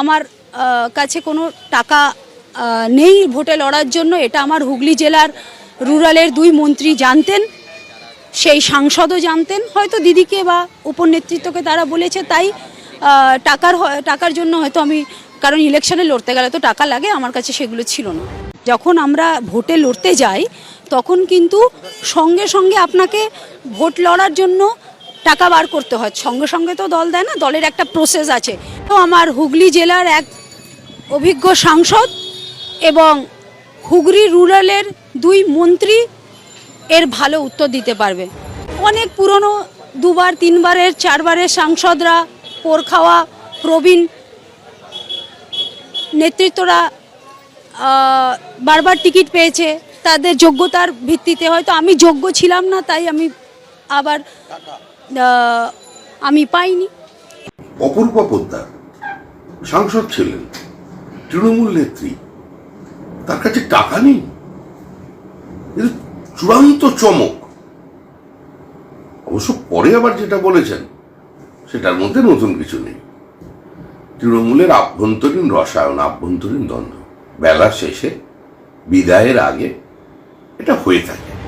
আমার কাছে কোনো টাকা নেই ভোটে লড়ার জন্য, এটা আমার হুগলি জেলার রুরালের দুই মন্ত্রী জানতেন, সেই সাংসদও জানতেন। হয়তো দিদিকে বা উপনেতৃত্বকে তারা বলেছে, তাই টাকার টাকার জন্য হয়তো আমি, কারণ ইলেকশনে লড়তে গেলে তো টাকা লাগে, আমার কাছে সেগুলো ছিল না। যখন আমরা ভোটে লড়তে যাই, তখন কিন্তু সঙ্গে সঙ্গে আপনাকে ভোট লড়ার জন্য টাকা বার করতে হয়। সঙ্গে সঙ্গে তো দল দেয় না, দলের একটা প্রসেস আছে। আমার হুগলি জেলার এক অভিজ্ঞ সাংসদ এবং হুগলি রুরালের দুই মন্ত্রী এর ভালো উত্তর দিতে পারবে। অনেক পুরনো দুবার, তিনবারের, চারবারের সাংসদরা পোর খাওয়া প্রবীণ নেতৃত্বরা বারবার টিকিট পেয়েছে, তাদের যোগ্যতার ভিত্তিতে হয়তো আমি যোগ্য ছিলাম না, তাই আমি আবার আমি পাইনি। অপরূপা পোদ্দার। সাংসদ ছিলেন, তৃণমূল নেত্রী, তার কাছে টাকা নেই। চূড়ান্ত চমক। অবশ্য পরে আবার যেটা বলেছেন, সেটার মধ্যে নতুন কিছু নেই। তৃণমূলের আভ্যন্তরীণ রসায়ন, আভ্যন্তরীণ দ্বন্দ্ব, বেলা শেষে, বিদায়ের আগে, এটা হয়ে থাকে।